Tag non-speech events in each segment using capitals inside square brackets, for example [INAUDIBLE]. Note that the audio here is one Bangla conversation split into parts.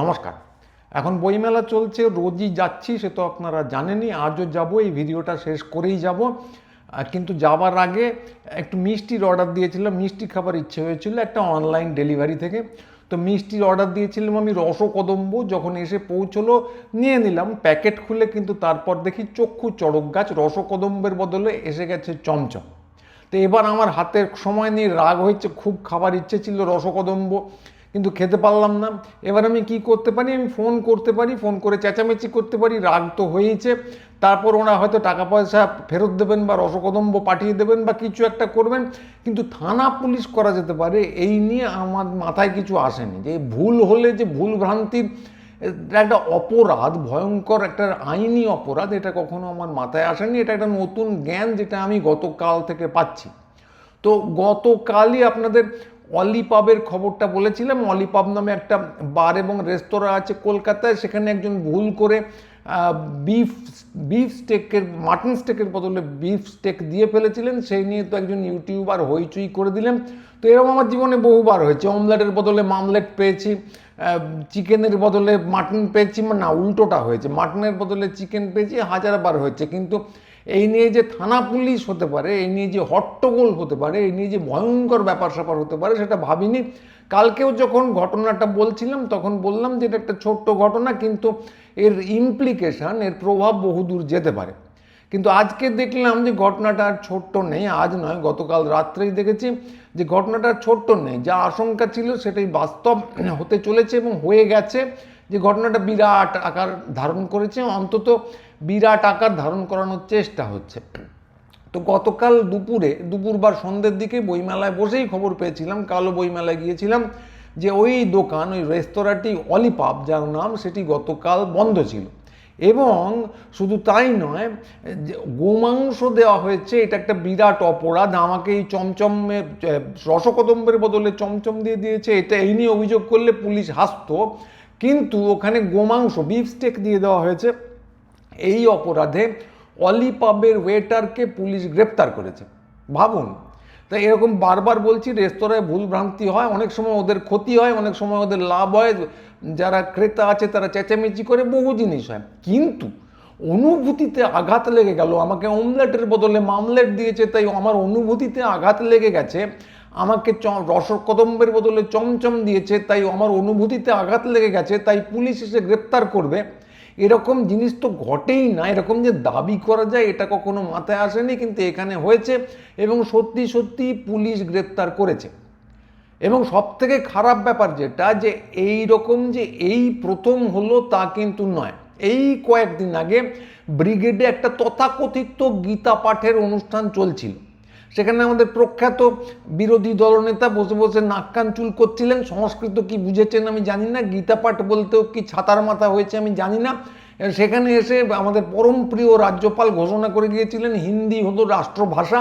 নমস্কার। এখন বইমেলা চলছে, রোজই যাচ্ছি, সে তো আপনারা জানেনই, আজও যাব, এই ভিডিওটা শেষ করেই যাব। কিন্তু যাবার আগে একটু মিষ্টির অর্ডার দিয়েছিলাম, মিষ্টি খাবার ইচ্ছে হয়েছিল একটা অনলাইন ডেলিভারি থেকে। তো মিষ্টির অর্ডার দিয়েছিলাম আমি রসকদম্ব, যখন এসে পৌঁছলো, নিয়ে নিলাম, প্যাকেট খুলে কিন্তু তারপর দেখি চক্ষু চড়ক গাছ, রসকদম্বের বদলে এসে গেছে চমচম। তো এবার আমার হাতের সময় নিয়ে রাগ হয়েছে, খুব খাবার ইচ্ছে ছিল রসকদম্ব। কিন্তু খেতে পারলাম না। এবার আমি কি করতে পারি? আমি ফোন করতে পারি ফোন করে চেঁচামেচি করতে পারি, রাগ তো হয়েইছে। তারপর ওরা হয়তো টাকা পয়সা ফেরত দেবেন বা রসকদম্ব পাঠিয়ে দেবেন বা কিছু একটা করবেন, কিন্তু থানা পুলিশ করা যেতে পারে, এই নিয়ে আমার মাথায় কিছু আসেনি। যে ভুল হলে যে ভুল ভ্রান্তির একটা অপরাধ, ভয়ঙ্কর একটা আইনি অপরাধ, এটা কখনো আমার মাথায় আসেনি। এটা একটা নতুন জ্ঞান যেটা আমি গতকাল থেকে পাচ্ছি। তো গতকালই আপনাদের অলিপাবের খবরটা বলেছিলাম। অলিপাব নামে একটা বার এবং রেস্তোরাঁ আছে কলকাতায়। সেখানে একজন ভুল করে বিফ বিফ স্টেকের মাটন স্টেকের বদলে বিফ স্টেক দিয়ে ফেলেছিলেন। সেই নিয়ে তো একজন ইউটিউবার হইচই করে দিলেন। তো এরকম আমার জীবনে বহুবার হয়েছে। অমলেটের বদলে মামলেট পেয়েছি চিকেনের বদলে মাটন পেয়েছি মানে না, উল্টোটা হয়েছে। মাটনের বদলে চিকেন পেয়েছি, হাজারবার হয়েছে। কিন্তু এই নিয়ে যে থানা পুলিশ হতে পারে, এই নিয়ে যে হট্টগোল হতে পারে, এই নিয়ে যে ভয়ঙ্কর ব্যাপার স্যাপার হতে পারে, সেটা ভাবিনি। কালকেও যখন ঘটনাটা বলছিলাম, তখন বললাম যে এটা একটা ছোট্ট ঘটনা, কিন্তু এর ইমপ্লিকেশান এর প্রভাব বহুদূর যেতে পারে। কিন্তু আজকে দেখলাম যে ঘটনাটা আর ছোট্ট নেই, আজ নয়, গতকাল রাত্রেই দেখেছি যে ঘটনাটা ছোট্ট নেই। যা আশঙ্কা ছিল সেটাই বাস্তব হতে চলেছে এবং হয়ে গেছে যে ঘটনাটা বিরাট আকার ধারণ করেছে। অন্তত বিরাট আকার ধারণ করানোর চেষ্টা হচ্ছে। তো গতকাল দুপুরে, দুপুর বা সন্ধ্যের দিকে বইমেলায় বসেই খবর পেয়েছিলাম, কালো বইমেলায় গিয়েছিলাম যে ওই দোকান, ওই রেস্তোরাঁটি অলিপাপ, যার নাম সেটি গতকাল বন্ধ ছিল। এবং শুধু তাই নয়, যে গোমাংস দেওয়া হয়েছে, এটা একটা বিরাট অপরাধ, আমাকে এই চমচমে রসকদম্বের বদলে চমচম দিয়ে দিয়েছে, এটা এই নিয়ে অভিযোগ করলে পুলিশ হাসতো, কিন্তু ওখানে গোমাংস বিফ স্টেক দিয়ে দেওয়া হয়েছে। এই অপরাধে অলিপাবের ওয়েটারকে পুলিশ গ্রেপ্তার করেছে। ভাবুন তাই এরকম বারবার বলছি, রেস্তোরাঁয় ভুল ভ্রান্তি হয়, অনেক সময় ওদের ক্ষতি হয়, অনেক সময় ওদের লাভ হয়, যারা ক্রেতা আছে তারা চেঁচামেচি করে, বহু জিনিস হয়। কিন্তু অনুভূতিতে আঘাত লেগে গেল, আমাকে অমলেটের বদলে মামলেট দিয়েছে, তাই আমার অনুভূতিতে আঘাত লেগে গেছে, আমাকে চ রসকদম্বের বদলে চমচম দিয়েছে, তাই আমার অনুভূতিতে আঘাত লেগে গেছে, তাই পুলিশ এসে গ্রেপ্তার করবে। এরকম জিনিস তো ঘটেই না। এরকম যে দাবি করা যায়, এটা কখনো মাথায় আসেনি, কিন্তু এখানে হয়েছে এবং সত্যি সত্যি পুলিশ গ্রেপ্তার করেছে। এবং সব থেকে খারাপ ব্যাপার যেটা, যে এই রকম যে এই প্রথম হলো তা কিন্তু নয়। এই কয়েকদিন আগে ব্রিগেডে একটা তথাকথিত গীতা পাঠের অনুষ্ঠান চলছিল। সেখানে আমাদের প্রখ্যাত বিরোধী দলনেতা বসে বসে নাক কান চুল করছিলেন। সংস্কৃত কি বুঝেছেন আমি জানি না, গীতা পাঠ বলতেও কি ছাতার মাথা হয়েছে আমি জানি না। সেখানে এসে আমাদের পরম প্রিয় রাজ্যপাল ঘোষণা করে গিয়েছিলেন হিন্দি হলো রাষ্ট্রভাষা।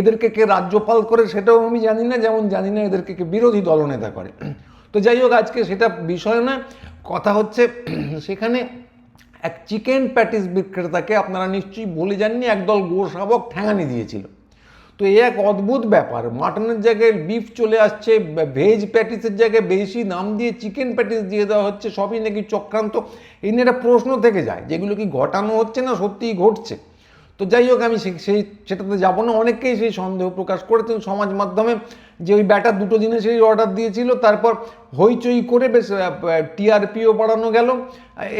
এদেরকে কে রাজ্যপাল করে সেটাও আমি জানি না, যেমন জানি না এদেরকে কে বিরোধী দলনেতা করে। তো যাই হোক, আজকে সেটা বিষয় না, কথা হচ্ছে [CLEARS THROAT] সেখানে এক চিকেন প্যাটিস বিক্রেতাকে আপনারা নিশ্চয়ই বলে যাননি, একদল গো শাবক ঠ্যাঙানি দিয়েছিল। তো এ এক অদ্ভুত ব্যাপার। মাটনের জায়গায় বিফ চলে আসছে ভেজ প্যাটিসের জায়গায় বেশি নাম দিয়ে চিকেন প্যাটিস দিয়ে দেওয়া হচ্ছে, সবই নাকি চক্রান্ত। এই নিয়ে একটা প্রশ্ন থেকে যায়, যেগুলো কি ঘটানো হচ্ছে না সত্যিই ঘটছে? তো যাই হোক, আমি সেই সেটাতে যাব না। অনেকেই সেই সন্দেহ প্রকাশ করেছেন সমাজ মাধ্যমে যে ওই ব্যাটার দুটো জিনিসেরই অর্ডার দিয়েছিল। তারপর হইচই করে বেশ টিআরপিও বাড়ানো গেল।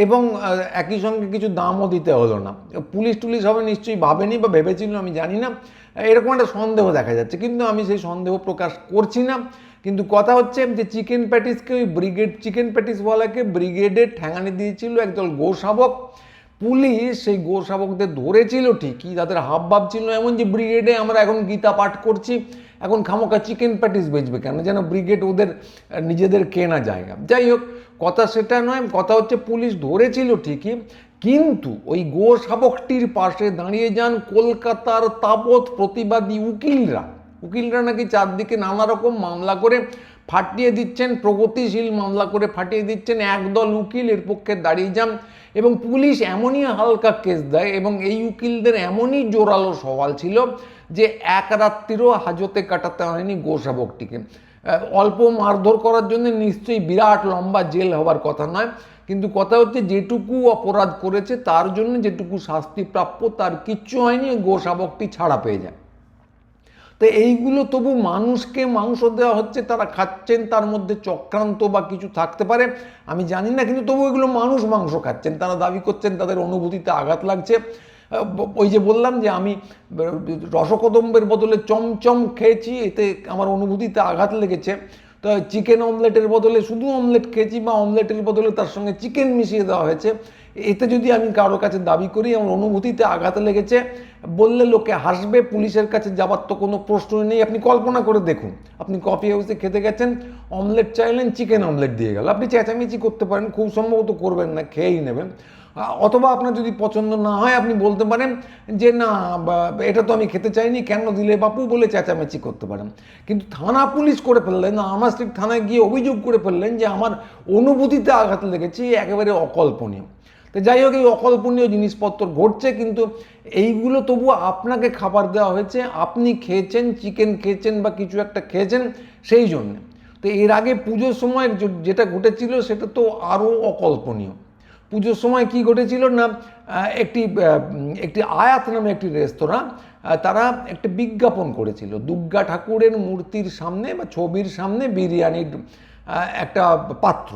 এবং একই সঙ্গে কিছু দামও দিতে হলো না। পুলিশ টুলিশ হবে নিশ্চয়ই ভাবেনি বা ভেবেছিল, আমি জানি না। এরকম একটা সন্দেহ দেখা যাচ্ছে। কিন্তু আমি সেই সন্দেহ প্রকাশ করছি না। কিন্তু কথা হচ্ছে যে চিকেন প্যাটিসকে ওই ব্রিগেড চিকেন প্যাটিসওয়ালাকে ব্রিগেডে ঠ্যাঙানি দিয়েছিল একদল গোশাবক পুলিশ সেই গো শাবকদের ধরেছিল ঠিকই, তাদের হাব ভাব ছিল এমন যে ব্রিগেডে আমরা এখন গীতা পাঠ করছি, এখন খামোকা চিকেন প্যাটিস বেচবে কেন? যেন ব্রিগেড ওদের নিজেদের কেনা জায়গা। যাই হোক, কথা সেটা নয়, কথা হচ্ছে পুলিশ ধরেছিল ঠিকই, কিন্তু ওই গো শাবকটির পাশে দাঁড়িয়ে যান কলকাতার তাবৎ প্রতিবাদী উকিলরা। উকিলরা নাকি চারদিকে নানা রকম মামলা করে ফাটিয়ে দিচ্ছেন, প্রগতিশীল মামলা করে ফাটিয়ে দিচ্ছেন, একদল উকিল এর পক্ষে দাঁড়িয়ে যান। এবং পুলিশ এমনই হালকা কেস দেয় এবং এই উকিলদের এমনই জোরালো সওয়াল ছিল যে এক রাত্রিরও হাজতে কাটাতে হয়নি গোসাবকটিকে। অল্প মারধর করার জন্য নিশ্চয়ই বিরাট লম্বা জেল হবার কথা নয়, কিন্তু কথা হচ্ছে যেটুকু অপরাধ করেছে তার জন্য যেটুকু শাস্তি প্রাপ্য তার কিচ্ছু হয়নি ওই গোশাবকটি ছাড়া পেয়ে যায়। তো এইগুলো তবু মানুষকে মাংস দেওয়া হচ্ছে, তারা খাচ্ছেন, তার মধ্যে চক্রান্ত বা কিছু থাকতে পারে। আমি জানি না, কিন্তু তবু এগুলো মানুষ মাংস খাচ্ছেন, তারা দাবি করছেন, তাদের অনুভূতিতে আঘাত লাগছে। ওই যে বললাম যে আমি রসকদম্বের বদলে চমচম খেয়েছি, এতে আমার অনুভূতিতে আঘাত লেগেছে। তো চিকেন অমলেটের বদলে শুধু অমলেট খেয়েছি বা অমলেটের বদলে তার সঙ্গে চিকেন মিশিয়ে দেওয়া হয়েছে। এতে যদি আমি কারও কাছে দাবি করি আমার অনুভূতিতে আঘাত লেগেছে, বললে লোকে হাসবে, পুলিশের কাছে যাবার তো কোনো প্রশ্ন নেই। আপনি কল্পনা করে দেখুন, আপনি কফি হাউসে খেতে গেছেন অমলেট চাইলেন চিকেন অমলেট দিয়ে গেল। আপনি চেঁচামেচি করতে পারেন, খুব সম্ভবত করবেন না, খেয়েই নেবেন। অথবা আপনার যদি পছন্দ না হয়, আপনি বলতে পারেন যে, না এটা তো আমি খেতে চাইনি, কেন দিলে বাপু? বলে চেঁচামেচি করতে পারেন। কিন্তু থানা পুলিশ করে ফেললেন, আমার স্ট্রিট থানায় গিয়ে অভিযোগ করে ফেললেন যে, আমার অনুভূতিতে আঘাত লেগেছে, একেবারে অকল্পনীয়। তো যাই হোক, এই অকল্পনীয় জিনিসপত্র ঘটছে, কিন্তু এইগুলো তবু আপনাকে খাবার দেওয়া হয়েছে। আপনি খেয়েছেন চিকেন খেয়েছেন বা কিছু একটা খেয়েছেন, সেই জন্যে। তো এর আগে পুজোর সময় যেটা ঘটেছিল, সেটা তো আরও অকল্পনীয়। পুজোর সময় কি ঘটেছিল না একটি একটি আয়াত নামে একটি রেস্তোরাঁ তারা একটা বিজ্ঞাপন করেছিল। দুর্গা ঠাকুরের মূর্তির সামনে বা ছবির সামনে বিরিয়ানির একটা পাত্র।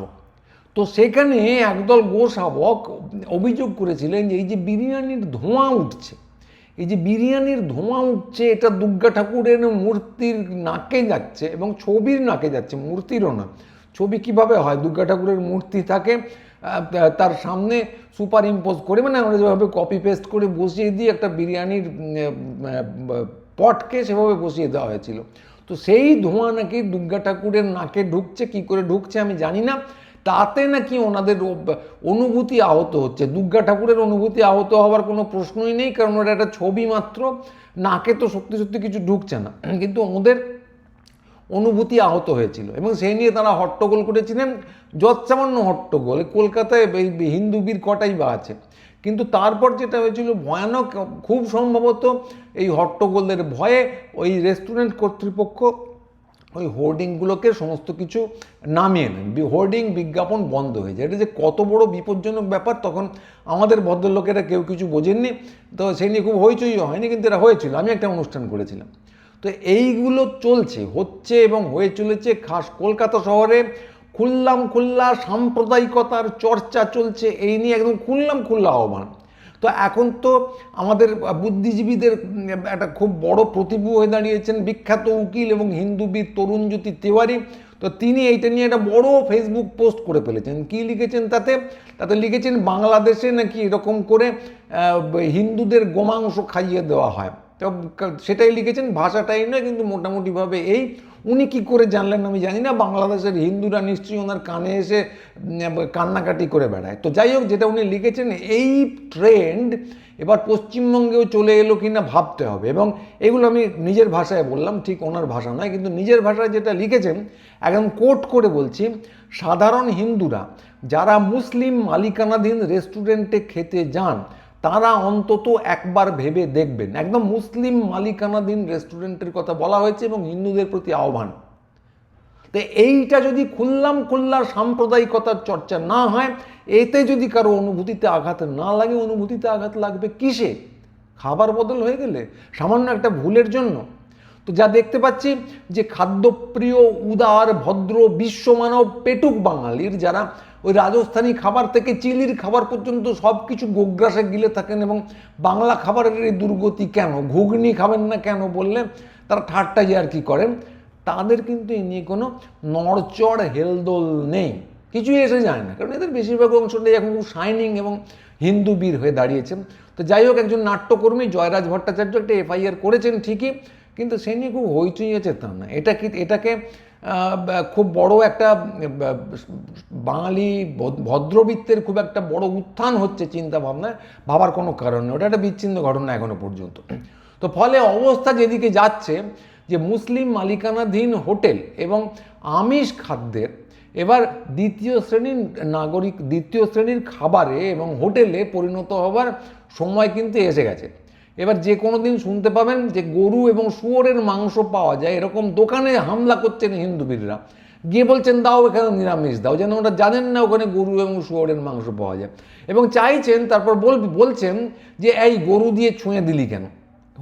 তো সেখানে একদল গোশাবক অভিযোগ করেছিলেন যে এই যে বিরিয়ানির ধোঁয়া উঠছে, এই যে বিরিয়ানির ধোঁয়া উঠছে, এটা দুর্গা ঠাকুরের মূর্তির নাকে যাচ্ছে এবং ছবির নাকে যাচ্ছে, মূর্তিরও না। ছবি কীভাবে হয়? দুর্গা ঠাকুরের মূর্তি থাকে তার সামনে সুপার ইম্পোজ করে মানে আমরা যেভাবে কপি পেস্ট করে বসিয়ে দিয়ে একটা বিরিয়ানির পটকে সেভাবে বসিয়ে দেওয়া হয়েছিল। তো সেই ধোঁয়া নাকি দুর্গা ঠাকুরের নাকে ঢুকছে, কি করে ঢুকছে আমি জানি না। তাতে নাকি ওনাদের অনুভূতি আহত হচ্ছে। দুর্গা ঠাকুরের অনুভূতি আহত হওয়ার কোনো প্রশ্নই নেই, কারণ ওটা একটা ছবি মাত্র। নাকে তো সত্যি সত্যি কিছু ঢুকছে না। কিন্তু ওদের অনুভূতি আহত হয়েছিল। এবং সেই নিয়ে তারা হট্টগোল করেছিলেন। যৎসামান্য হট্টগোল। কলকাতায় এই হিন্দু বীর কটাই বা আছে। কিন্তু তারপর যেটা হয়েছিল, ভয়ানক, খুব সম্ভবত এই হট্টগোলের ভয়ে ওই রেস্টুরেন্ট কর্তৃপক্ষ ওই হোর্ডিংগুলোকে সমস্ত কিছু নামিয়ে নেন। হোর্ডিং বিজ্ঞাপন বন্ধ হয়ে যায়। এটা যে কত বড় বিপজ্জনক ব্যাপার, তখন আমাদের ভদ্রলোকেরা কেউ কিছু বোঝেননি। তো সেই নিয়ে খুব হইচই হয়নি, কিন্তু এটা হয়েছিল। আমি একটা অনুষ্ঠান করেছিলাম। তো এইগুলো চলছে, হচ্ছে এবং হয়ে চলেছে খাস কলকাতা শহরে। খুললাম খুল্লা, সাম্প্রদায়িকতার চর্চা চলছে। এই নিয়ে একদম খুললাম খুল্লা আহ্বান। তো এখন তো আমাদের বুদ্ধিজীবীদের একটা খুব বড় প্রতিভু হয়ে দাঁড়িয়েছেন বিখ্যাত উকিল এবং হিন্দুবিদ তরুণজ্যোতি তিওয়ারি। তো তিনি এইটা নিয়ে একটা বড় ফেসবুক পোস্ট করে ফেলেছেন। কি লিখেছেন তাতে? তাতে লিখেছেন, বাংলাদেশে নাকি এরকম করে হিন্দুদের গোমাংস খাইয়ে দেওয়া হয়। তো সেটাই লিখেছেন, ভাষাটাই নয়, কিন্তু মোটামুটিভাবে এই উনি কি করে জানলেন আমি জানি না, বাংলাদেশের হিন্দুরা নিশ্চয়ই ওনার কানে এসে কান্নাকাটি করে বেড়ায়। তো যাই হোক, যেটা উনি লিখেছেন, এই ট্রেন্ড এবার পশ্চিমবঙ্গেও চলে এলো কি না ভাবতে হবে। এবং এগুলো আমি নিজের ভাষায় বললাম, ঠিক ওনার ভাষা নয়, কিন্তু নিজের ভাষায় যেটা লিখেছেন, একদম কোট করে বলছি, সাধারণ হিন্দুরা যারা মুসলিম মালিকানাধীন রেস্টুরেন্টে খেতে যান তারা অন্তত একবার ভেবে দেখবেন। একদম মুসলিম মালিকানাধীন রেস্টুরেন্টের কথা বলা হয়েছে এবং হিন্দুদের প্রতি আহ্বান। তো এইটা যদি খুললাম, খুল্লার সাম্প্রদায়িকতার চর্চা না হয়, এতে যদি কারও অনুভূতিতে আঘাত না লাগে, অনুভূতিতে আঘাত লাগবে কিসে? খাবার বদল হয়ে গেলে? সামান্য একটা ভুলের জন্য। তো যা দেখতে পাচ্ছি যে খাদ্যপ্রিয়, উদার, ভদ্র, বিশ্বমানব, পেটুক বাঙালির যারা ওই রাজস্থানী খাবার থেকে চিলির খাবার পর্যন্ত সব কিছু গোগ্রাসে গিলে থাকেন এবং বাংলা খাবারের এই দুর্গতি কেন? ঘুগনি খাবেন না কেন বললে তারা ঠাট্টা যে আর কি করেন? তাদের কিন্তু এ নিয়ে কোনো নড়চড় হেলদোল নেই। কিছুই এসে যায় না। কারণ এদের বেশিরভাগ অংশটাই এখন খুব শাইনিং এবং হিন্দু বীর হয়ে দাঁড়িয়েছেন। তো যাই হোক, একজন নাট্যকর্মী জয়রাজ ভট্টাচার্য একটা এফআইআর করেছেন ঠিকই, কিন্তু সে নিয়ে খুব হইচই আছে তা না। এটা কি, এটাকে খুব বড় একটা, বাঙালি ভদ্রবৃত্তের খুব একটা বড় উত্থান হচ্ছে চিন্তা ভাবনায় ভাবার কোনো কারণ নেই। ওটা একটা বিচ্ছিন্ন ঘটনা এখনও পর্যন্ত। তো ফলে অবস্থা যেদিকে যাচ্ছে, যে মুসলিম মালিকানাধীন হোটেল এবং আমিষ খাদ্যের এবার দ্বিতীয় শ্রেণির নাগরিক, দ্বিতীয় শ্রেণির খাবারে এবং হোটেলে পরিণত হবার সময় কিন্তু এসে গেছে। এবার যে কোনো দিন শুনতে পাবেন যে গরু এবং শুয়োরের মাংস পাওয়া যায়। এরকম দোকানে হামলা করছেন হিন্দুবীররা। গিয়ে বলছেন, দাও এখানে নিরামিষ দাও। যেন ওরা জানেন না ওখানে গরু এবং শুয়োরের মাংস পাওয়া যায়। এবং চাইছেন, তারপর বল, বলছেন যে, এই গরু দিয়ে ছুঁয়ে দিলি কেন?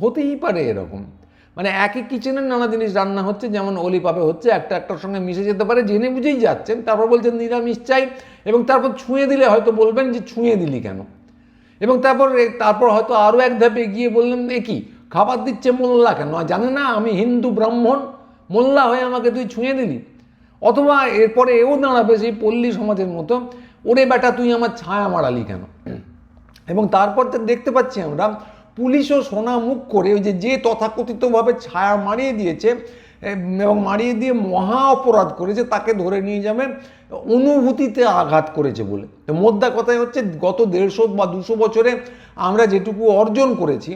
হতেই পারে এরকম। মানে একই কিচেনের নানা জিনিস রান্না হচ্ছে। যেমন অলি পাবে হচ্ছে, একটা একটার সঙ্গে মিশে যেতে পারে, জেনে বুঝেই যাচ্ছেন। তারপর বলছেন, নিরামিষ চাই। এবং তারপর ছুঁয়ে দিলে হয়তো বলবেন যে, ছুঁয়ে দিলি কেন? এবং তারপর তারপর হয়তো আরও এক ধাপে গিয়ে বললেন, এ কি, খাবার দিচ্ছে মোল্লা কেন? জানে না আমি হিন্দু ব্রাহ্মণ, মোল্লা হয়ে আমাকে তুই ছুঁয়ে দিলি। অথবা এরপরে এও দাঁড়াবে সেই পল্লী সমাজের মতো, ওরে বেটা তুই আমার ছায়া মারালি কেন? এবং তারপর দেখতে পাচ্ছি আমরা, পুলিশও সোনা মুখ করে ওই যে যে তথাকথিতভাবে ছায়া মারিয়ে দিয়েছে এবং মারিয়ে দিয়ে মহা অপরাধ করেছে, তাকে ধরে নিয়ে যাবে, অনুভূতিতে আঘাত করেছে বলে। মোদ্দা কথাই হচ্ছে, গত দেড়শো বা দুশো বছরে আমরা যেটুকু অর্জন করেছি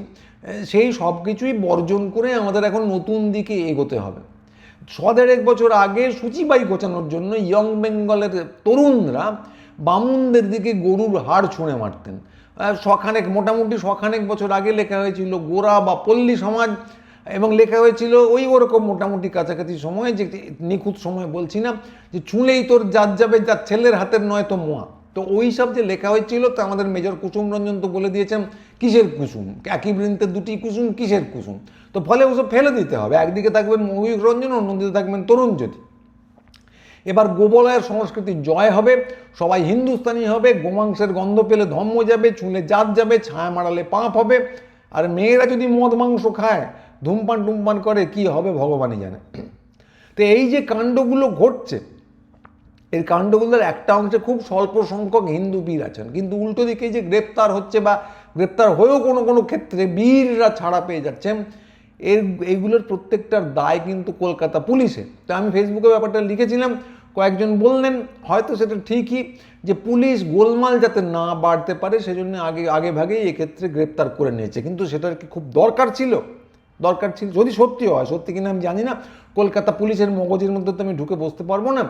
সেই সব কিছুই বর্জন করে আমাদের এখন নতুন দিকে এগোতে হবে। এক বছর আগে সূচিবাই গোছানোর জন্য ইয়ং বেঙ্গলের তরুণরা বামুনদের দিকে গরুর হাড় ছুঁড়ে মারতেন। শখানেক, মোটামুটি শখানেক বছর আগে লেখা হয়েছিল, গোরা বা পল্লী সমাজ এবং লেখা হয়েছিল, ওই ওরকম মোটামুটি কাছাকাছি সময় যে নিখুঁত সময় বলছি না, যে ছুঁলেই তোর জাত যাবে, যার ছেলের হাতের নয় তো মোয়া। তো ওই সব যে লেখা হয়েছিল, তা আমাদের মেজর কুসুম রঞ্জন তো বলে দিয়েছেন, কিসের কুসুম? একই বৃন্তে দুটি কুসুম, কিসের কুসুম? তো ফলে ওসব ফেলে দিতে হবে। একদিকে থাকবেন মহিক রঞ্জন, অন্যদিকে থাকবেন তরুণ জ্যোতি। এবার গোবলয়ের সংস্কৃতি জয় হবে, সবাই হিন্দুস্তানি হবে, গোমাংসের গন্ধ পেলে ধম্ম যাবে, ছুঁলে জাত যাবে, ছায়া মারালে পাপ হবে। আর মেয়েরা যদি মদ মাংস খায় ধূমপান টুমপান করে, কি হবে ভগবানই জানে। তো এই যে কাণ্ডগুলো ঘটছে, এর কাণ্ডগুলোর একটা অংশে খুব স্বল্প সংখ্যক হিন্দু বীর আছেন, কিন্তু উল্টো দিকে যে গ্রেপ্তার হচ্ছে বা গ্রেপ্তার হয়েও কোনো কোনো ক্ষেত্রে বীররা ছাড়া পেয়ে যাচ্ছেন এর, এইগুলোর প্রত্যেকটার দায় কিন্তু কলকাতা পুলিশে তো আমি ফেসবুকে ব্যাপারটা লিখেছিলাম, কয়েকজন বললেন, হয়তো সেটা ঠিকই যে পুলিশ গোলমাল যাতে না বাড়তে পারে, সেজন্য আগে আগে ভাগেই এক্ষেত্রে গ্রেপ্তার করে নিয়েছে, কিন্তু সেটার কি খুব দরকার ছিল? দরকার ছিল, যদি সত্যি হয়, সত্যি কিনা আমি জানি না, কলকাতা পুলিশের মগজের মধ্যে তো আমি ঢুকে বসতে পারব না।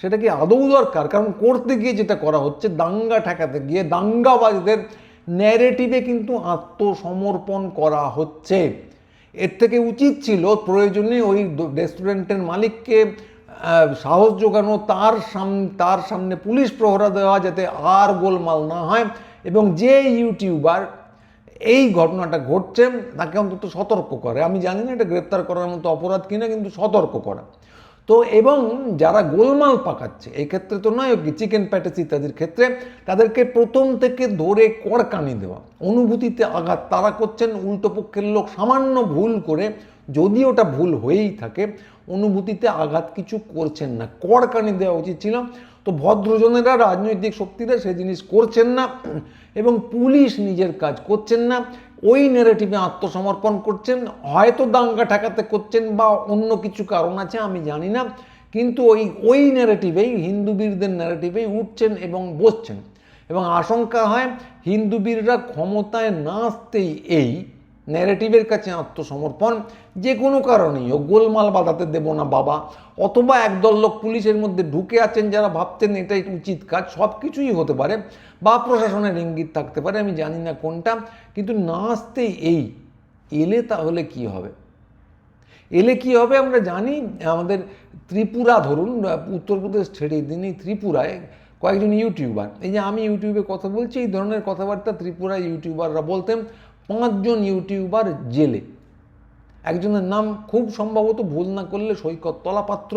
সেটা কি আদৌ দরকার? কারণ করতে গিয়ে যেটা করা হচ্ছে, দাঙ্গা ঠেকাতে গিয়ে দাঙ্গাবাজদের ন্যারেটিভে কিন্তু আত্মসমর্পণ করা হচ্ছে। এর থেকে উচিত ছিল প্রয়োজনে ওই রেস্টুরেন্টের মালিককে সাহস যোগানো তার সামনে তার সামনে পুলিশ প্রহরা দেওয়া যাতে আর গোলমাল না হয়। এবং যে ইউটিউবার এই ঘটনাটা ঘটছে, তাকে অন্তত সতর্ক করে। আমি জানি না এটা গ্রেপ্তার করার মতো অপরাধ কিনা, কিন্তু সতর্ক করা। তো এবং যারা গোলমাল পাকাচ্ছে, এই ক্ষেত্রে তো নয় কি চিকেন প্যাটেস ইত্যাদির ক্ষেত্রে, তাদেরকে প্রথম থেকে ধরে কড়কানি দেওয়া। অনুভূতিতে আঘাত তারা করছেন, উল্টো পক্ষের লোক সামান্য ভুল করে, যদি ওটা ভুল হয়েই থাকে, অনুভূতিতে আঘাত কিছু করছেন না। কড়কানি দেওয়া উচিত ছিল। তো ভদ্রজনেরা রাজনৈতিক শক্তিরা সে জিনিস করছেন না এবং পুলিশ নিজের কাজ করছেন না। ওই নেরেটিভে আত্মসমর্পণ করছেন। হয়তো দাঙ্গা ঠেকাতে করছেন বা অন্য কিছু কারণ আছে, আমি জানি না। কিন্তু ওই ওই নেরেটিভেই হিন্দু বীরদের উঠছেন এবং বসছেন। এবং আশঙ্কা হয় হিন্দু বীররা ক্ষমতায় না আসতেই এই ন্যারেটিভের কাছে আত্মসমর্পণ, যে কোনো কারণেই ও গোলমাল বাঁধাতে দেব না বাবা। অথবা একদল লোক পুলিশের মধ্যে ঢুকে আছেন যারা ভাবতেন এটাই উচিত কাজ সব কিছুই হতে পারে বা প্রশাসনের ইঙ্গিত থাকতে পারে, আমি জানি না কোনটা। কিন্তু না আসতেই এই, এলে তাহলে কি হবে? এলে কি হবে আমরা জানি, আমাদের ত্রিপুরা ধরুন উত্তরপ্রদেশ ছেড়ে দিন এই ত্রিপুরায় কয়েকজন ইউটিউবার। এই যে আমি ইউটিউবে কথা বলছি, এই ধরনের কথাবার্তা ত্রিপুরায় ইউটিউবাররা বলতেন পাঁচজন ইউটিউবার জেলে। একজনের নাম খুব সম্ভবত ভুল না করলে সৈকত তলাপাত্র,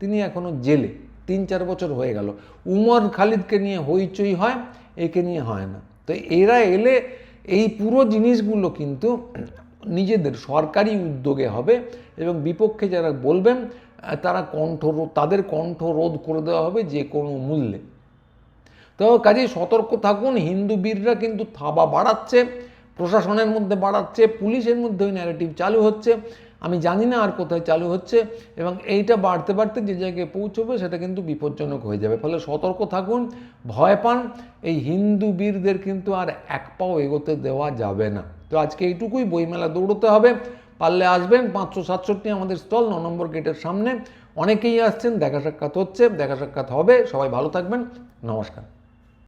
তিনি এখনও জেলে। তিন চার বছর হয়ে গেল। উমর খালিদকে নিয়ে হইচই হয়, একে নিয়ে হয় না। তো এরা এলে এই পুরো জিনিসগুলো কিন্তু নিজেদের সরকারি উদ্যোগে হবে এবং বিপক্ষে যারা বলবেন, তারা কণ্ঠ তাদের কণ্ঠ রোধ করে দেওয়া হবে যে কোনো মূল্যে। তো কাজেই সতর্ক থাকুন, হিন্দু বীররা কিন্তু থাবা বাড়াচ্ছে। প্রশাসনের মধ্যে বাড়াচ্ছে, পুলিশের মধ্যে ওই ন্যারেটিভ চালু হচ্ছে, আমি জানি না আর কোথায় চালু হচ্ছে এবং এইটা বাড়তে বাড়তে যে জায়গায় পৌঁছবে সেটা কিন্তু বিপজ্জনক হয়ে যাবে। ফলে সতর্ক থাকুন, ভয় পান, এই হিন্দু বীরদের কিন্তু আর এক পাও এগোতে দেওয়া যাবে না। তো আজকে এইটুকুই, বইমেলা দৌড়তে হবে, পারলে আসবেন, পাঁচশো সাতষট্টি আমাদের স্টল, ন নম্বর গেটের সামনে। অনেকেই আসছেন, দেখা সাক্ষাৎ হচ্ছে, দেখা সাক্ষাৎ হবে, সবাই ভালো থাকবেন, নমস্কার।